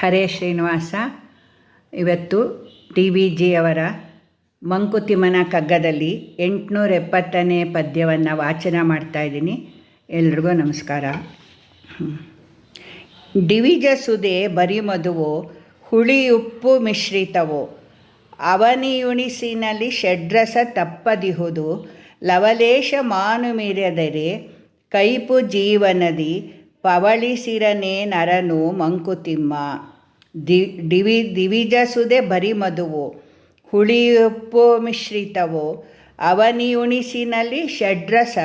ಹರೇ ಶ್ರೀನಿವಾಸ. ಇವತ್ತು T V ಜಿಯವರ ಮಂಕುತಿಮ್ಮನ ಕಗ್ಗದಲ್ಲಿ ಎಂಟುನೂರ ಎಪ್ಪತ್ತನೇ ಪದ್ಯವನ್ನು ವಾಚನ ಮಾಡ್ತಾ ಇದ್ದೀನಿ. ಎಲ್ರಿಗೂ ನಮಸ್ಕಾರ. ಡಿವಿಜ ಸುದೆ ಹುಳಿ ಉಪ್ಪು ಮಿಶ್ರಿತವು. ಅವನಿಯುಣಿಸಿನಲ್ಲಿ ಷಡ್ರಸ ತಪ್ಪದಿಹುದು, ಲವಲೇಶ ಮಾನು ಮೀರದರೆ ಕೈಪು ಜೀವನದಿ ಪವಳಿಸಿರನೆ ನರನು ಮಂಕುತಿಮ್ಮ. ದಿ ದಿವಿಜಸುದೆ ದಿವಿಜ ಸುದೆ ಬರಿ ಮಧುವು ಹುಳಿಯುಪ್ಪು ಮಿಶ್ರಿತವು. ಅವನಿಯುಣಿಸಿನಲ್ಲಿ ಷಡ್ರಸ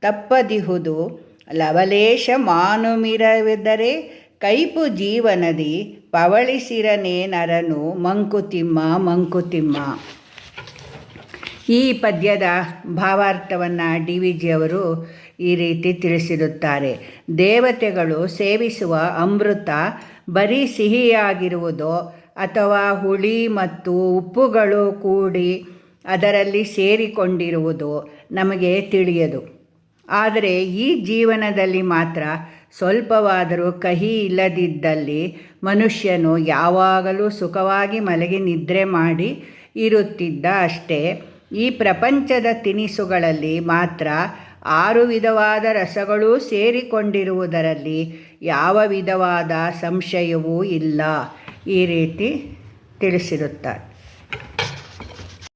ತಪ್ಪದಿಹುದು. ಲವಲೇಶ ಮಾನುಮಿರವೆದರೆ ಕೈಪು ಜೀವನದಿ. ಪವಳಿಸಿರನೇ ನರನು ಮಂಕುತಿಮ್ಮ ಮಂಕುತಿಮ್ಮ. ಈ ಪದ್ಯದ ಭಾವಾರ್ಥವನ್ನು ಡಿ ವಿ ಜಿಯವರು ಈ ರೀತಿ ತಿಳಿಸಿರುತ್ತಾರೆ. ದೇವತೆಗಳು ಸೇವಿಸುವ ಅಮೃತ ಬರೀ ಸಿಹಿಯಾಗಿರುವುದೋ ಅಥವಾ ಹುಳಿ ಮತ್ತು ಉಪ್ಪುಗಳು ಕೂಡಿ ಅದರಲ್ಲಿ ಸೇರಿಕೊಂಡಿರುವುದು ನಮಗೆ ತಿಳಿಯದು. ಆದರೆ ಈ ಜೀವನದಲ್ಲಿ ಮಾತ್ರ ಸ್ವಲ್ಪವಾದರೂ ಕಹಿ ಇಲ್ಲದಿದ್ದಲ್ಲಿ ಮನುಷ್ಯನು ಯಾವಾಗಲೂ ಸುಖವಾಗಿ ಮಲಗಿ ನಿದ್ರೆ ಮಾಡಿ ಇರುತ್ತಿದ್ದ ಅಷ್ಟೇ. ಈ ಪ್ರಪಂಚದ ತಿನಿಸುಗಳಲ್ಲಿ ಮಾತ್ರ ಆರು ವಿಧವಾದ ರಸಗಳೂ ಸೇರಿಕೊಂಡಿರುವುದರಲ್ಲಿ ಯಾವ ವಿಧವಾದ ಸಂಶಯವೂ ಇಲ್ಲ. ಈ ರೀತಿ ತಿಳಿಸಿರುತ್ತಾರೆ.